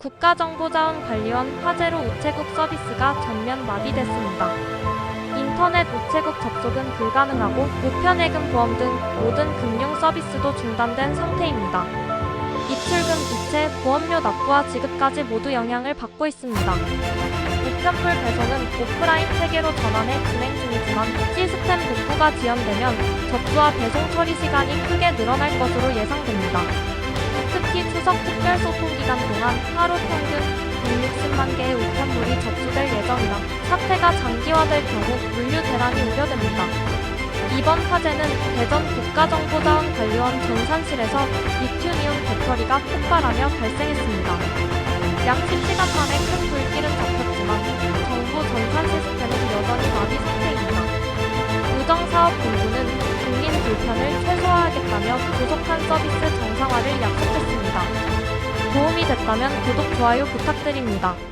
국가정보자원관리원 화재로 우체국 서비스가 전면 마비됐습니다. 인터넷 우체국 접속은 불가능하고 우편예금 보험 등 모든 금융 서비스도 중단된 상태입니다. 입출금 이체, 보험료 납부와 지급까지 모두 영향을 받고 있습니다. 우편물 배송은 오프라인 체계로 전환해 진행 중이지만 시스템 복구가 지연되면 접수와 배송 처리 시간이 크게 늘어날 것으로 예상됩니다. 추석 특별 소통 기간 동안 하루 평균 160만 개의 우편물이 접수될 예정이라 사태가 장기화될 경우 물류 대란이 우려됩니다. 이번 화재는 대전 국가정보자원관리원 전산실에서 리튬이온 배터리가 폭발하며 발생했습니다. 약 10시간 만에 큰 불길은 잡혔지만 정부 전산 시스템은 여전히 마비 상태입니다. 우정사업본부는 국민 불편을 최소화하겠다며 조속한 서비스 정상화를 약속했습니다. 도움이 됐다면 구독, 좋아요 부탁드립니다.